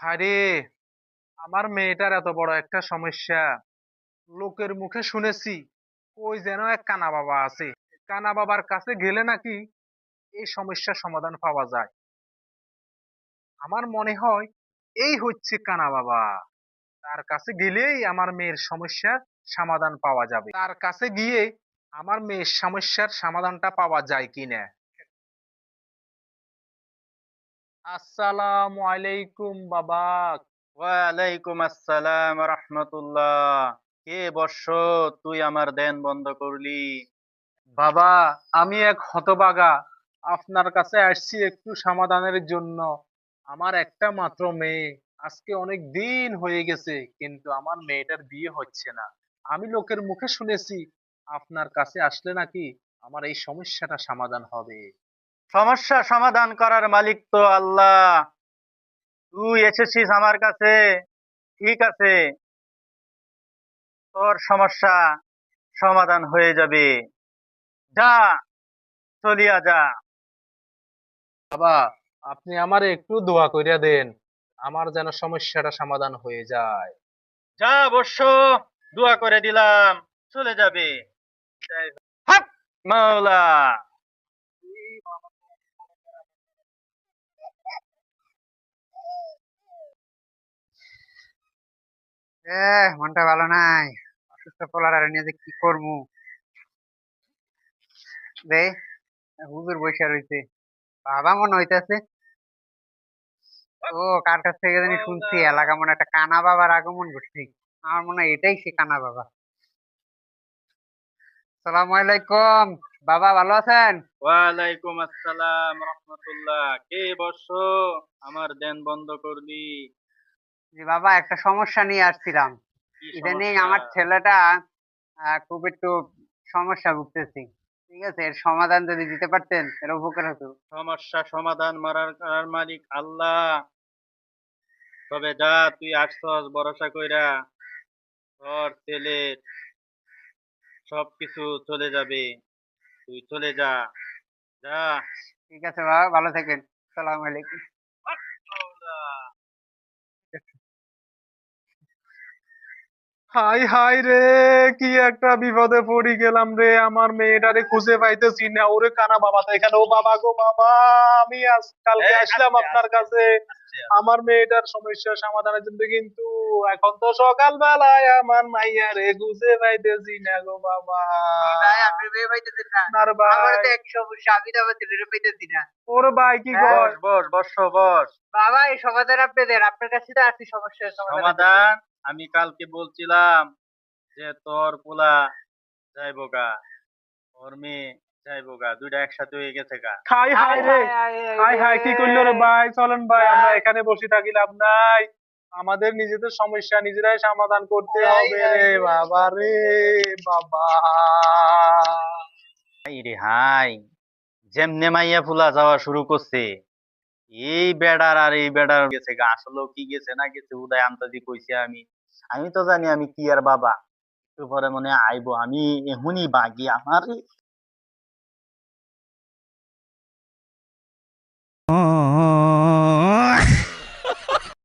আরে, আমার মেয়েটার এত বড় একটা সমস্যা। লোকের মুখে শুনেছি ওই যেন এক কানা বাবা আছে। কানা বাবার কাছে গেলে নাকি এই সমস্যার সমাধান পাওয়া যায়। আমার মনে হয় এই হচ্ছে কানা বাবা। তার কাছে গেলেই আমার মেয়ের সমস্যার সমাধান পাওয়া যাবে। তার কাছে গিয়ে আমার মেয়ের সমস্যার সমাধানটা পাওয়া যায় কিনা? আসসালামু আলাইকুম ওয়ালাইকুম আসসালাম রহমতুল্লাহ। কে বর্ষ তুই আমার দেন বন্ধ করলি। বাবা, আমি এক হতবাগা। আপনার কাছে আসছি একটু সমাধানের জন্য। আমার একটা মাত্র মেয়ে। আজকে অনেক দিন হয়ে গেছে, কিন্তু আমার মেয়েটার বিয়ে হচ্ছে না। আমি লোকের মুখে শুনেছি, আপনার কাছে আসলে নাকি আমার এই সমস্যাটা সমাধান হবে। সমস্যা সমাধান করার মালিক তো আল্লাহ। তুই এসেছিস আমার কাছে। ঠিক আছে। তোর সমস্যা সমাধান হয়ে যাবে। যা চলিয়া যা। বাবা আপনি আমার একটু দোয়া করিয়া দেন। আমার যেন সমস্যাটা সমাধান হয়ে যায়। যা অবশ্য দোয়া করে দিলাম। চলে যাবে। মাওলা। মনটা ভালো নাই। অসুস্থ পোলার আর নিয়ে কি করব? রে হুজুর বসে রয়েছে বাবা মনে হইতেছে, ও কার কাছ থেকে জানি শুনছি, এলাকা মনে একটা কানা বাবার আগমন ঘটছে। আমার মনে হয় এটাই সে কানা বাবা। সালাম আলাইকুম। বাবা, ভালো আছেন? ওয়ালাইকুম আসসালাম রহমতুল্লাহ। কে বর্ষ আমার দেন বন্ধ করলি। জি বাবা একটা সমস্যা নিয়ে আসছিলাম। ইদানিং আমার ছেলেটা খুব একটু সমস্যা ভুগতেছি। ঠিক আছে? এর সমাধান যদি দিতে পারতেন এর উপকার হতো। সমস্যা সমাধান মারার করার মালিক আল্লাহ। তবে যা তুই আসছস ভরসা কইরা। তোর ছেলের সবকিছু চলে যাবে। তুই চলে যা। যা। ঠিক আছে বাবা ভালো থাকেন। সালাম আলাইকুম। হাই হাই রে কি একটা বিপদে পড়ি গেলাম রে। আমার মেয়েটা রে খুঁজে পাইতেছি না। ওরে কানা বাবা তো এখানে ও বাবা গো বাবা আমি আজ কালকে আসলাম আপনার কাছে। আমার মেয়েটার সমস্যার সমাধানের জন্য কিন্তু এখন তো সকাল বেলায় আমার মাইয়া রে খুঁজে পাইতেছি না গো বাবা। ওর ভাই কি হ্যাঁ, বস বস বস বস। বাবা এই সমাধান আপনি দেন আপনার কাছে তো আসছি সমস্যার সমাধান সমাধান? আমি কালকে বলছিলাম যে তোর পোলা যাইবো গা। ওর মেয়ে যাইবো গা দুইটা একসাথে হয়ে গেছে গা। খাই হাই রে। হাই হাই কি করল রে ভাই? চলেন ভাই আমরা এখানে বসে থাকি লাভ নাই। আমাদের নিজেদের সমস্যা নিজেরাই সমাধান করতে হবে রে বাবা রে বাবা। হাই রে হাই। যেমনে মাইয়া ফুলা যাওয়া শুরু করছে। এই বেড়ার আর এই বেড়ার গেছে গা আসলেও কি গেছে না গেছে উদয় আন্তাজি কইছে আমি। আমি তো জানি আমি কি আর বাবা। একটু পরে মনে আইবো আমি এখনই বাগি আমার Oh.